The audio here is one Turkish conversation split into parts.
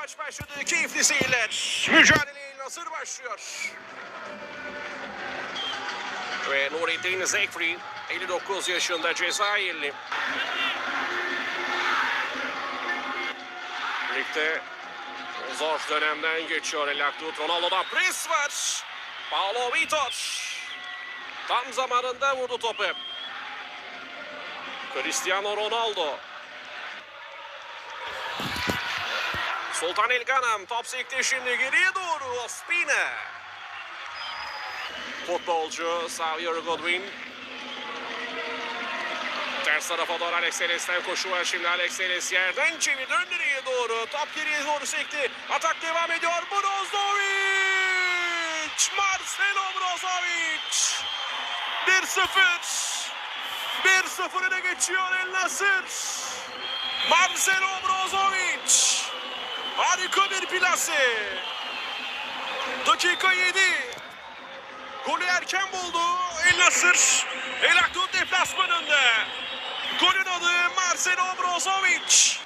maç başladı. Keyifli seyirler. Mücadeleye nasır başlıyor. Ve Nurettin Zekri 59 yaşında Cezayirli. Ligde zor dönemden geçiyor El Aktut. Ronaldo'da pres var. Paulo Vitor. Tam zamanında vurdu topu. Cristiano Ronaldo. Sultan Elganam top sekti şimdi geriye doğru Ospina. Futbolcu Xavier Godwin. Ters tarafa doğru Alex Telles'ten koşu var şimdi Alex Telles yerden çevirdi önleriye doğru. Top geriye doğru sekti. Atak devam ediyor. Brozovic! Marcelo Brozovic! 1-0. 1-0 öne geçiyor El Nasır. Marcelo Brozovic. Harika bir plase. Dakika 7. Golü erken buldu El Nasır. El Akdut deplasmanında. Golün adı Marcelo Brozovic.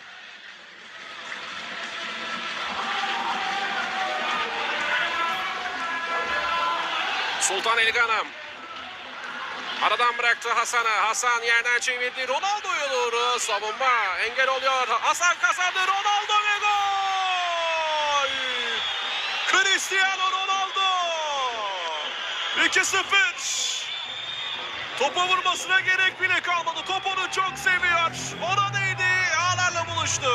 Sultan Elganam. Aradan bıraktı Hasan'a. Hasan yerden çevirdi. Ronaldo'ya doğru savunma engel oluyor. Hasan kazandı. Ronaldo ve gol! Cristiano Ronaldo! 2-0. Topa vurmasına gerek bile kalmadı. Top onu çok seviyor. Ona değdi. Ağlarla buluştu.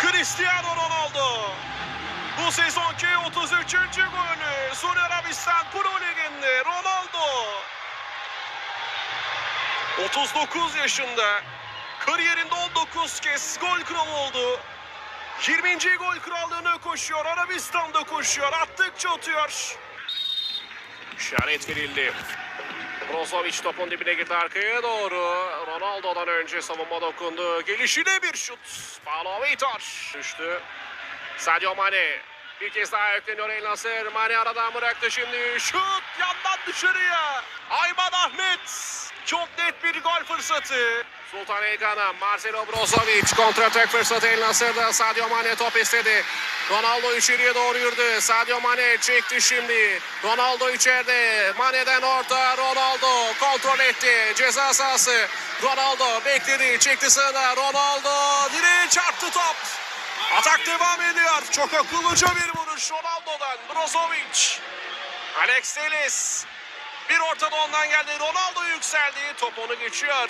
Cristiano Ronaldo. Bu sezonki 33. golü Suudi Arabistan Pro Ligi'nde Ronaldo. 39 yaşında kariyerinde 19 kez gol kralı oldu. 20. gol krallığına koşuyor. Arabistan'da koşuyor. Attıkça atıyor. İşaret verildi. Brozovic topun dibine girdi arkaya doğru. Ronaldo'dan önce savunma dokundu. Gelişine bir şut. Paulo Vitor düştü. Sadio Mane bir kez daha yükleniyor El Nasır. Mane aradan bıraktı şimdi. Şut yandan dışarıya. Ayman Ahmet. Çok net bir gol fırsatı. Sultan Elgan'a Marcelo Brozovic kontratak fırsatı El Nasır'da. Sadio Mane top istedi. Ronaldo içeriye doğru yürüdü. Sadio Mane çekti şimdi. Ronaldo içeride. Mane'den orta. Ronaldo kontrol etti. Ceza sahası. Ronaldo bekledi. Çekti sağına. Ronaldo direğe çarptı top. Atak devam ediyor. Çok akıllıca bir vuruş Ronaldo'dan. Brozovic. Alex Telles. Bir ortada ondan geldi. Ronaldo yükseldi. Top onu geçiyor.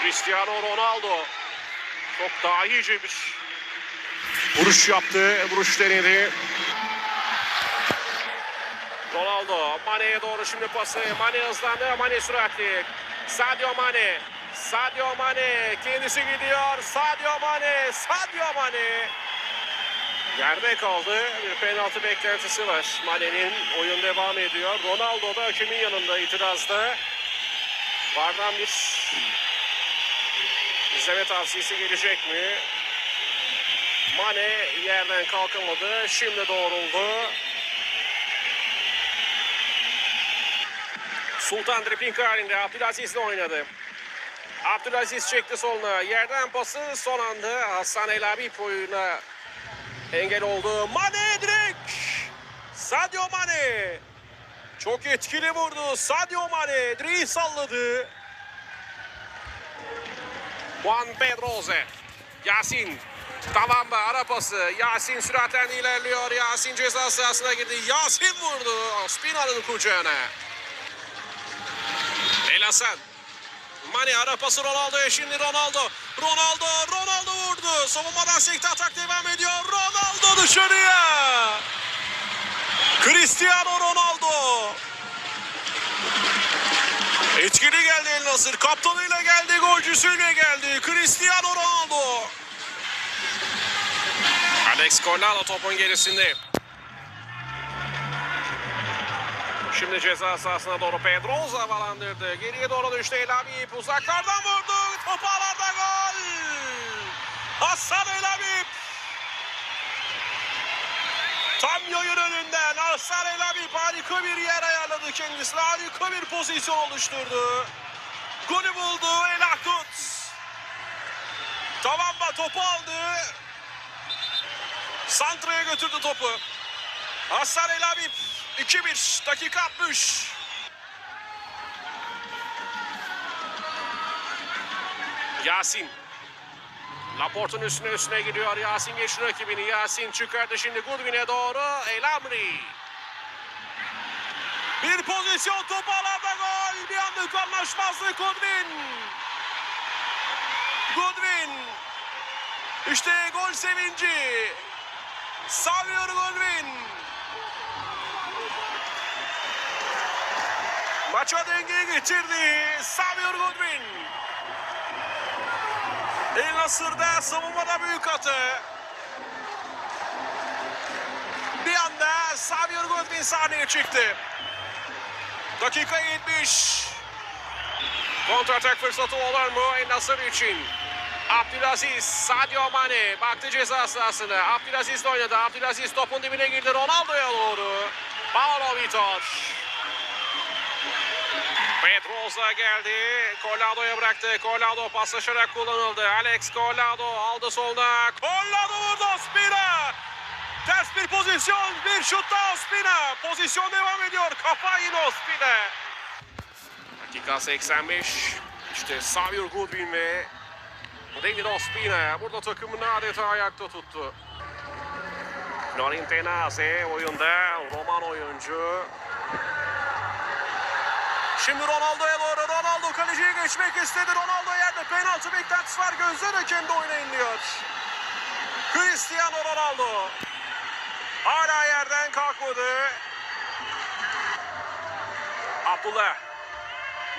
Cristiano Ronaldo. Çok daha iyice bir vuruş yaptı. Vuruş denedi. Ronaldo Mane'ye doğru şimdi pası. Mane hızlandı. Mane süratli. Sadio Mane. Sadio Mane kendisi gidiyor. Sadio Mane. Sadio Mane. Yerde kaldı. Bir penaltı beklentisi var. Mane'nin oyun devam ediyor. Ronaldo da hakemin yanında itirazda. Vardan bir izleme tavsiyesi gelecek mi? Mane yerden kalkamadı. Şimdi doğruldu. Sultan dripling halinde Abdülaziz'le oynadı. Abdülaziz çekti soluna. Yerden pası son anda Hasan El Habib oyuna engel oldu. Mane direkt. Sadio Mane. Çok etkili vurdu. Sadio Mane direği salladı. Juan Pedroze. Yasin. Tavamba ara pası. Yasin süraten ilerliyor. Yasin ceza sahasına girdi. Yasin vurdu. Spina'nın kucağına. El Hasan. Mane ara pası Ronaldo'ya şimdi Ronaldo. Ronaldo. Savunmadan sekti atak devam ediyor. Ronaldo dışarıya. Cristiano Ronaldo. Etkili geldi El Nasır. Kaptanıyla geldi, golcüsüyle geldi. Cristiano Ronaldo. Alex Collado topun gerisinde. Şimdi ceza sahasına doğru Pedroza havalandırdı. Geriye doğru düştü El. Uzaklardan vurdu. Top ağlarda gol. Hasan El Habib. Tam yayın önünden Hasan El Habib harika bir yer ayarladı kendisine. Harika bir pozisyon oluşturdu. Golü buldu El Akut. Tavamba topu aldı. Santra'ya götürdü topu. Hasan El Habib 2-1 dakika 60. Yasin. Laporte'un üstüne üstüne gidiyor. Yasin geçti rakibini. Yasin çıkardı şimdi Goodwin'e doğru. El Amri. Bir pozisyon topu alanda gol. Bir anlık anlaşmazlık Goodwin. Goodwin. İşte gol sevinci. Samuel Goodwin. Maça dengeyi getirdi. Samuel Goodwin. El Nasır'da savunmada büyük hatı. Bir anda Samuel Goodwin sahneye çıktı. Dakika 70. Kontratak fırsatı olur mu El Nasır için? Abdülaziz, Sadio Mane baktı ceza sahasına. Abdülaziz de oynadı. Abdülaziz topun dibine girdi. Ronaldo'ya doğru. Paulo Vitor. Pedroza geldi. Collado bıraktı. Collado paslaşarak kullanıldı. Alex Collado aldı solda. Collado vurdu Ospina. Ters bir pozisyon. Bir şut daha Ospina. Pozisyon devam ediyor. Kafa yine Ospina. Dakika 85. İşte Xavier Goodwin ve David Ospina. Burada takımını adeta ayakta tuttu. Florin Tenaze oyunda. Roman oyuncu. Şimdi Ronaldo'ya doğru. Ronaldo kaleciye geçmek istedi. Ronaldo yerde penaltı beklentisi var. Gözler hakemde oynayın diyor. Cristiano Ronaldo. Hala yerden kalkmadı. Abdullah.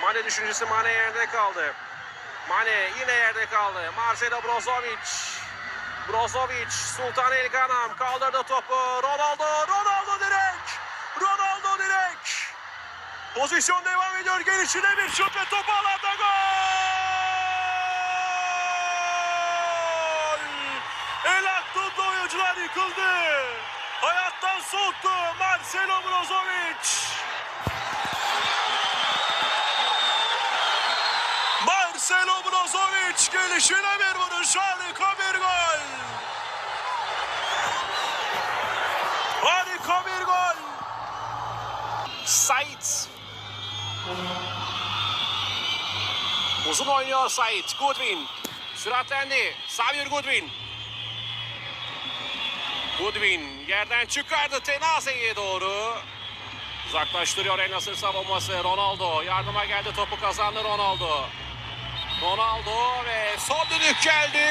Mane düşüncesi Mane yerde kaldı. Mane yine yerde kaldı. Marcelo Brozovic. Brozovic, Sultan El Ganam kaldırdı topu. Ronaldo, Ronaldo direk. Ronaldo. Pozisyon devam ediyor. Gelişine bir şut ve top alanda gol! El Aktun'da oyuncular yıkıldı. Hayattan soğuttu Marcelo Brozovic. Marcelo Brozovic gelişine bir vuruş. Harika bir gol. Harika bir gol. Sait. Uzun oynuyor Sait. Goodwin. Süratlendi. Xavier Goodwin. Goodwin yerden çıkardı Tenaze'ye doğru. Uzaklaştırıyor El Nasır savunması. Ronaldo yardıma geldi topu kazandı Ronaldo. Ronaldo ve son düdük geldi.